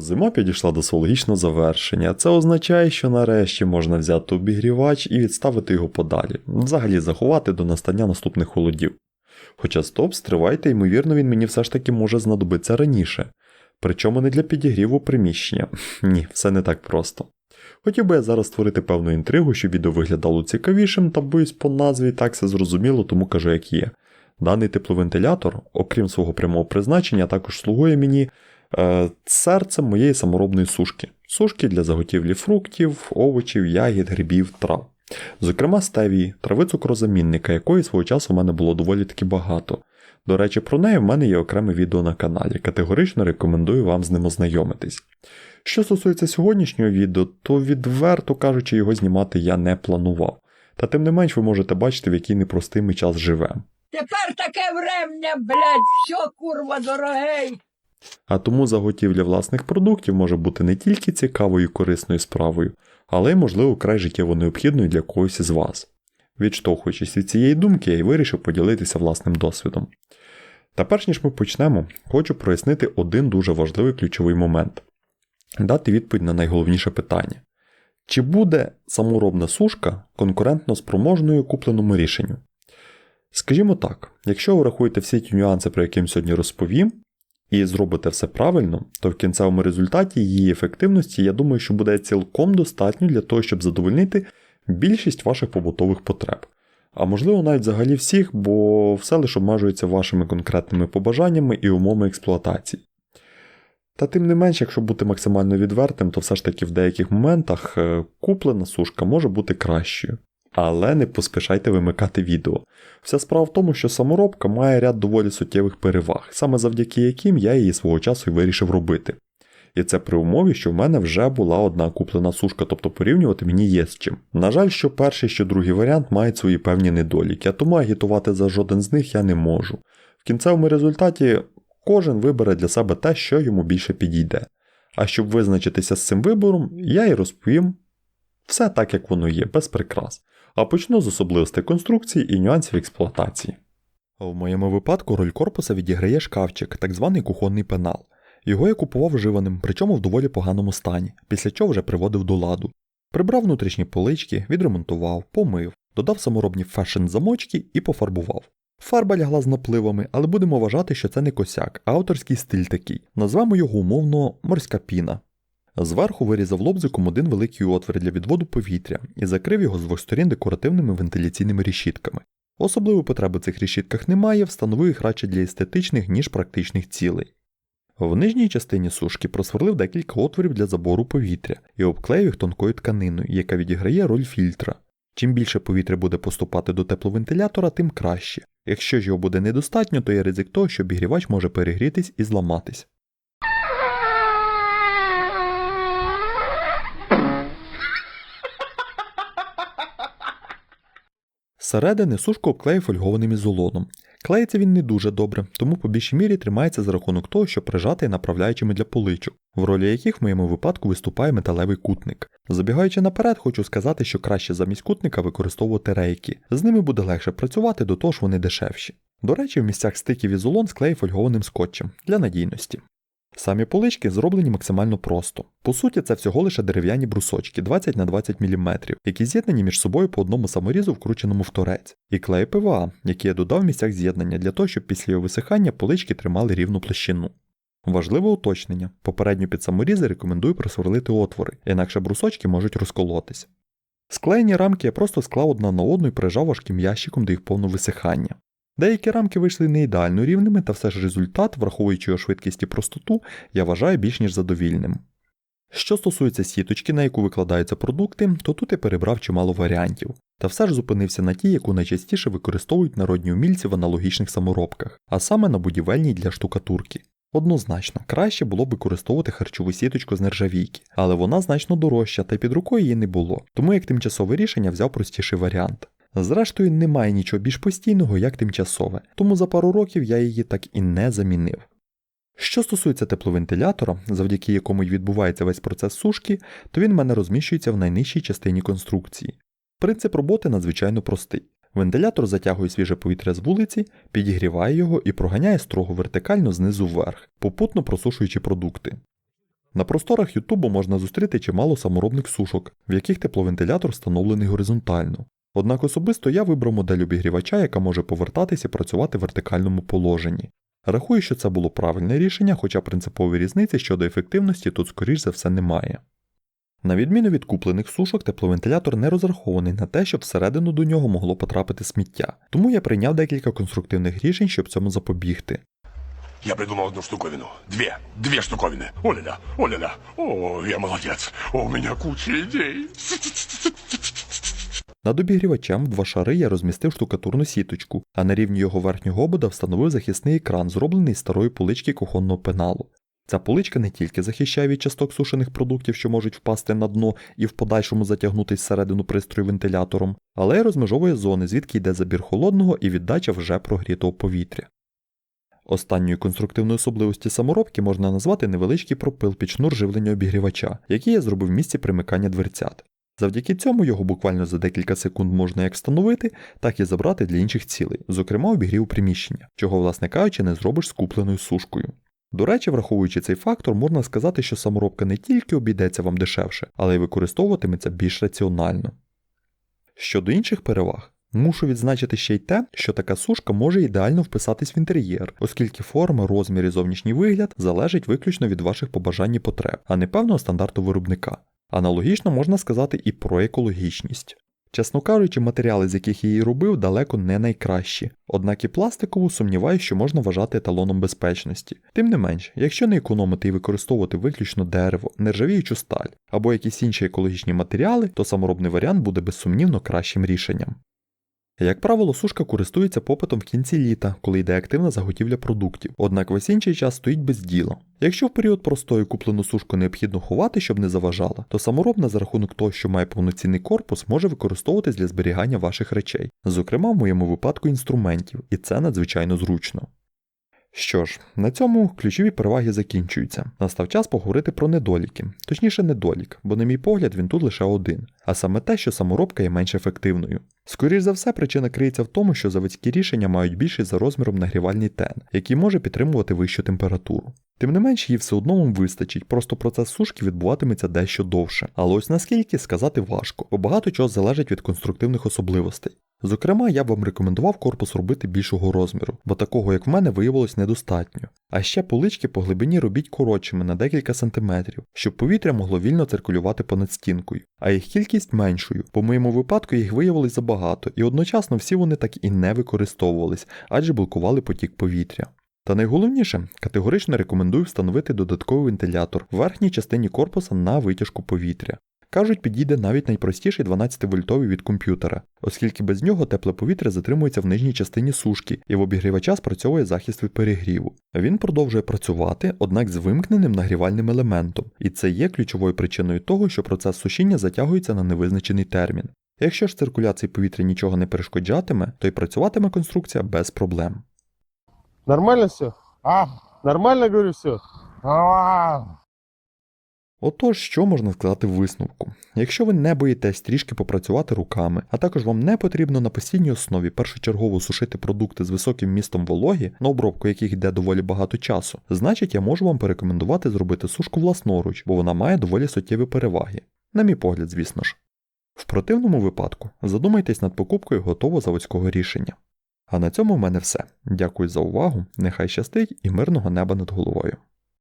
Зима підійшла до свого логічного завершення. Це означає, що нарешті можна взяти обігрівач і відставити його подалі, взагалі заховати до настання наступних холодів. Хоча стоп, стривайте, ймовірно, він мені все ж таки може знадобитися раніше. Причому не для підігріву приміщення. Ні, все не так просто. Хотів би я зараз створити певну інтригу, щоб відео виглядало цікавішим, та боюсь по назві так все зрозуміло, тому кажу, як є. Даний тепловентилятор, окрім свого прямого призначення, також слугує мені серцем моєї саморобної сушки. Сушки для заготівлі фруктів, овочів, ягід, грибів, трав. Зокрема, стевії, трави цукрозамінника, якої свого часу в мене було доволі таки багато. До речі, про неї в мене є окреме відео на каналі. Категорично рекомендую вам з ним ознайомитись. Що стосується сьогоднішнього відео, то відверто кажучи, його знімати я не планував. Та тим не менш ви можете бачити, в який непростий ми час живемо. Тепер таке врем'я, блядь, все курва дорогей. А тому заготівля власних продуктів може бути не тільки цікавою і корисною справою, але й, можливо, край життєво необхідною для когось із вас. Відштовхуючись від цієї думки, я й вирішив поділитися власним досвідом. Та перш ніж ми почнемо, хочу прояснити один дуже важливий ключовий момент дати відповідь на найголовніше питання: чи буде саморобна сушка конкурентно спроможною купленому рішенню? Скажімо так, якщо ви рахуєте всі ті нюанси, про які я сьогодні розповім, і зробите все правильно, то в кінцевому результаті її ефективності, я думаю, що буде цілком достатньо для того, щоб задовольнити більшість ваших побутових потреб. А можливо, навіть взагалі всіх, бо все лише обмежується вашими конкретними побажаннями і умовами експлуатації. Та тим не менш, якщо бути максимально відвертим, то все ж таки в деяких моментах е, куплена сушка може бути кращою. Але не поспішайте вимикати відео. Вся справа в тому, що саморобка має ряд доволі суттєвих переваг, саме завдяки яким я її свого часу і вирішив робити. І це при умові, що в мене вже була одна куплена сушка, тобто порівнювати мені є з чим. На жаль, що перший, що другий варіант мають свої певні недоліки, а тому агітувати за жоден з них я не можу. В кінцевому результаті кожен вибере для себе те, що йому більше підійде. А щоб визначитися з цим вибором, я й розповім все так, як воно є, без прикрас. А почну з особливостей конструкції і нюансів експлуатації. В моєму випадку роль корпуса відіграє шкафчик, так званий кухонний пенал. Його я купував вживаним, причому в доволі поганому стані, після чого вже приводив до ладу. Прибрав внутрішні полички, відремонтував, помив, додав саморобні фешн-замочки і пофарбував. Фарба лягла з напливами, але будемо вважати, що це не косяк, а авторський стиль такий. Назвемо його умовно морська піна. Зверху вирізав лобзиком один великий отвір для відводу повітря і закрив його з двох сторін декоративними вентиляційними решітками. Особливої потреби в цих решітках немає, встановив їх радше для естетичних, ніж практичних цілей. В нижній частині сушки просверлив декілька отворів для забору повітря і обклеїв їх тонкою тканиною, яка відіграє роль фільтра. Чим більше повітря буде поступати до тепловентилятора, тим краще. Якщо ж його буде недостатньо, то є ризик того, що обігрівач може перегрітись і зламатись. Зсередини сушку обклеїв фольгованим ізолоном. Клеїться він не дуже добре, тому по більшій мірі тримається за рахунок того, що прижатий направляючими для поличок, в ролі яких в моєму випадку виступає металевий кутник. Забігаючи наперед, хочу сказати, що краще замість кутника використовувати рейки. З ними буде легше працювати, до того ж вони дешевші. До речі, в місцях стиків ізолон склеїв фольгованим скотчем для надійності. Самі полички зроблені максимально просто. По суті, це всього лише дерев'яні брусочки 20 на 20 мм, які з'єднані між собою по одному саморізу, вкрученому в торець, і клей ПВА, який я додав в місцях з'єднання для того, щоб після його висихання полички тримали рівну площину. Важливе уточнення: попередньо під саморізи рекомендую просверлити отвори, інакше брусочки можуть розколотись. Склеєні рамки я просто склав одна на одну і прижав важким ящиком до їх повного висихання. Деякі рамки вийшли не ідеально рівними, та все ж результат, враховуючи його швидкість і простоту, я вважаю більш ніж задовільним. Що стосується сіточки, на яку викладаються продукти, то тут я перебрав чимало варіантів, та все ж зупинився на тій, яку найчастіше використовують народні умільці в аналогічних саморобках, а саме на будівельній для штукатурки. Однозначно, краще було б використовувати харчову сіточку з нержавійки, але вона значно дорожча, та й під рукою її не було, тому як тимчасове рішення взяв простіший варіант. Зрештою, немає нічого більш постійного, як тимчасове, тому за пару років я її так і не замінив. Що стосується тепловентилятора, завдяки якому й відбувається весь процес сушки, то він в мене розміщується в найнижчій частині конструкції. Принцип роботи надзвичайно простий. Вентилятор затягує свіже повітря з вулиці, підігріває його і проганяє строго вертикально знизу вверх, попутно просушуючи продукти. На просторах Ютубу можна зустріти чимало саморобних сушок, в яких тепловентилятор встановлений горизонтально. Однак особисто я вибрав модель обігрівача, яка може повертатись і працювати в вертикальному положенні. Рахую, що це було правильне рішення, хоча принципової різниці щодо ефективності тут, скоріш за все, немає. На відміну від куплених сушок, тепловентилятор не розрахований на те, щоб всередину до нього могло потрапити сміття, тому я прийняв декілька конструктивних рішень, щоб цьому запобігти. Я придумал одну штуковину. Две. Две штуковины. Оля-ля, оля-ля. О, я молодец. У меня куча идей. Над обігрівачем в два шари я розмістив штукатурну сіточку, а на рівні його верхнього обода встановив захисний екран, зроблений з старої полички кухонного пеналу. Ця поличка не тільки захищає від часток сушених продуктів, що можуть впасти на дно і в подальшому затягнутись всередину пристрою вентилятором, але й розмежовує зони, звідки йде забір холодного і віддача вже прогрітого повітря. Останньою конструктивною особливості саморобки можна назвати невеличкий пропил під шнур живлення обігрівача, який я зробив в місці примикання дверцят. Завдяки цьому його буквально за декілька секунд можна як встановити, так і забрати для інших цілей, зокрема обігрів приміщення, чого, власне кажучи, не зробиш з купленою сушкою. До речі, враховуючи цей фактор, можна сказати, що саморобка не тільки обійдеться вам дешевше, але й використовуватиметься більш раціонально. Щодо інших переваг, мушу відзначити ще й те, що така сушка може ідеально вписатись в інтер'єр, оскільки форма, розмір і зовнішній вигляд залежать виключно від ваших побажань і потреб, а не певного стандарту виробника. Аналогічно можна сказати і про екологічність. Чесно кажучи, матеріали, з яких її робив, далеко не найкращі, однак і пластикову сумніваюся, що можна вважати еталоном безпечності. Тим не менш, якщо не економити і використовувати виключно дерево, нержавіючу сталь або якісь інші екологічні матеріали, то саморобний варіант буде безсумнівно кращим рішенням. Як правило, сушка користується попитом в кінці літа, коли йде активна заготівля продуктів, однак весь інший час стоїть без діла. Якщо в період простою куплену сушку необхідно ховати, щоб не заважала, то саморобна за рахунок того, що має повноцінний корпус, може використовуватись для зберігання ваших речей, зокрема в моєму випадку інструментів, і це надзвичайно зручно. Що ж, на цьому ключові переваги закінчуються. Настав час поговорити про недоліки, точніше недолік, бо, на мій погляд, він тут лише один, а саме те, що саморобка є менш ефективною. Скоріше за все, причина криється в тому, що заводські рішення мають більший за розміром нагрівальний тен, який може підтримувати вищу температуру. Тим не менш, її все одно вам вистачить, просто процес сушки відбуватиметься дещо довше. Але ось наскільки сказати важко, бо багато чого залежить від конструктивних особливостей. Зокрема, я б вам рекомендував корпус робити більшого розміру, бо такого, як в мене, виявилось недостатньо. А ще полички по глибині робіть коротшими на декілька сантиметрів, щоб повітря могло вільно циркулювати понад стінкою, а їх кількість меншою. По моєму випадку їх виявилось забагато, і одночасно всі вони так і не використовувались, адже блокували потік повітря. Та найголовніше, категорично рекомендую встановити додатковий вентилятор в верхній частині корпуса на витяжку повітря. Кажуть, підійде навіть найпростіший 12-вольтовий від комп'ютера, оскільки без нього тепле повітря затримується в нижній частині сушки і в обігрівача спрацьовує захист від перегріву. Він продовжує працювати, однак з вимкненим нагрівальним елементом, і це є ключовою причиною того, що процес сушіння затягується на невизначений термін. Якщо ж циркуляції повітря нічого не перешкоджатиме, то й працюватиме конструкція без проблем. Нормально все? А, Нормально, говорю, все? а, Отож, що можна сказати в висновку? Якщо ви не боїтесь трішки попрацювати руками, а також вам не потрібно на постійній основі першочергово сушити продукти з високим містом вологі, на обробку яких йде доволі багато часу, значить я можу вам порекомендувати зробити сушку власноруч, бо вона має доволі суттєві переваги. На мій погляд, звісно ж. В противному випадку задумайтесь над покупкою готового заводського рішення. А на цьому в мене все. Дякую за увагу, нехай щастить і мирного неба над головою.